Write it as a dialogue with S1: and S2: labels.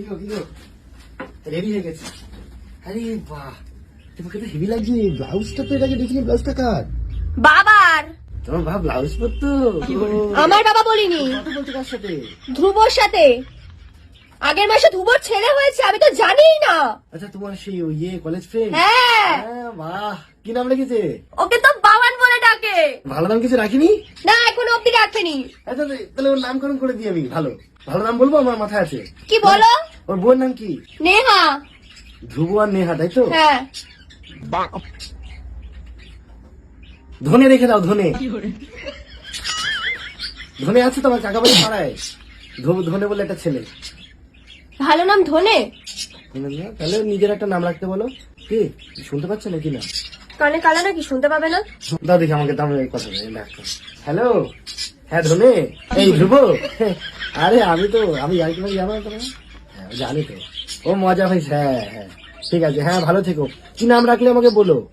S1: কি গো কি গো রেডি হয়ে গেছে। আরে বাহ তোমাকে তো হেভি লাগছে। ব্লাউজটা তো এটাকে দেখিনি ব্লাউজটা কার?
S2: বাবার।
S1: তোমার ভাব ব্লাউজ পরতো।
S2: আমার বাবা বলিনি।
S1: কত কার সাথে?
S2: ধ্রুবর সাথে। আগের মাসে ধ্রুবর ছেলে হয়েছে আমি তো জানিই না।
S1: আচ্ছা তোমার সেই ইয়ে কলেজ ফ্রেন্ড
S2: হ্যাঁ।
S1: বাহ। কি নাম রেখেছে?
S2: ওকে তো বাবান বলে ডাকে।
S1: ভালো নাম কিছু রাখিনি?
S2: না এখনও অব্দি ডাকেনি
S1: আচ্ছা তাহলে ওর নামকরণ করে দিই আমি। ভালো। ভালো নাম বলব? আমার মাথায় আছে।
S2: কি বলো?
S1: ওর বোন নাম কি?
S2: নেহা।
S1: ধ্রুব আর নেহা তাই তো?
S2: হ্যাঁ।
S1: ধনে রেখে দাও ধনে। ধনে আছে তোমার কাকা বাড়ি পাড়ায় ধনে বলে একটা ছেলে।
S2: ভালো নাম ধনে?
S1: তাহলে নিজের একটা নাম রাখতে বলো। কি? শুনতে পাচ্ছ নাকি না?
S2: কানে কালা নাকি শুনতে পাবে না?
S1: দাও দেখি আমাকে দাম এই কথা হ্যালো? হ্যাঁ ধনে? এই ধ্রুব? আরে আমি তো আমি আর কি যাব না। তোমার জানি তো। ও মজা হয়েছে হ্যাঁ হ্যাঁ। ঠিক আছে হ্যাঁ ভালো থেকো। কি নাম রাখলে আমাকে বলো?